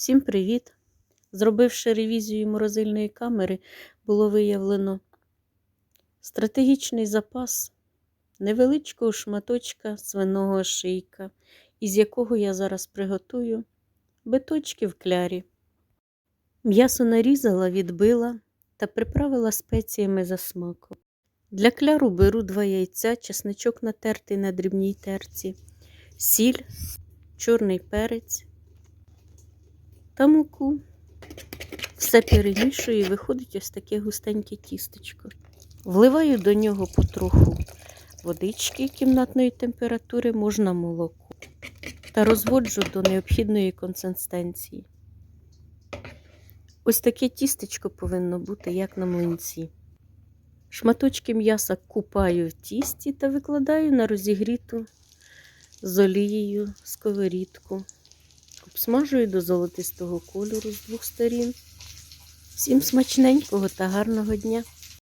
Всім привіт! Зробивши ревізію морозильної камери, було виявлено стратегічний запас невеличкого шматочка свиного шийка, із якого я зараз приготую биточки в клярі. М'ясо нарізала, відбила та приправила спеціями за смаком. Для кляру беру два яйця, чесничок натертий на дрібній терці, сіль, чорний перець та муку. Все перемішую і виходить ось таке густеньке тістечко. Вливаю до нього потроху водички кімнатної температури, можна молоко, та розводжу до необхідної консистенції. Ось таке тістечко повинно бути, як на млинці. Шматочки м'яса купаю в тісті та викладаю на розігріту з олією сковорідку. Обсмажую до золотистого кольору з двох сторін. Всім смачненького та гарного дня!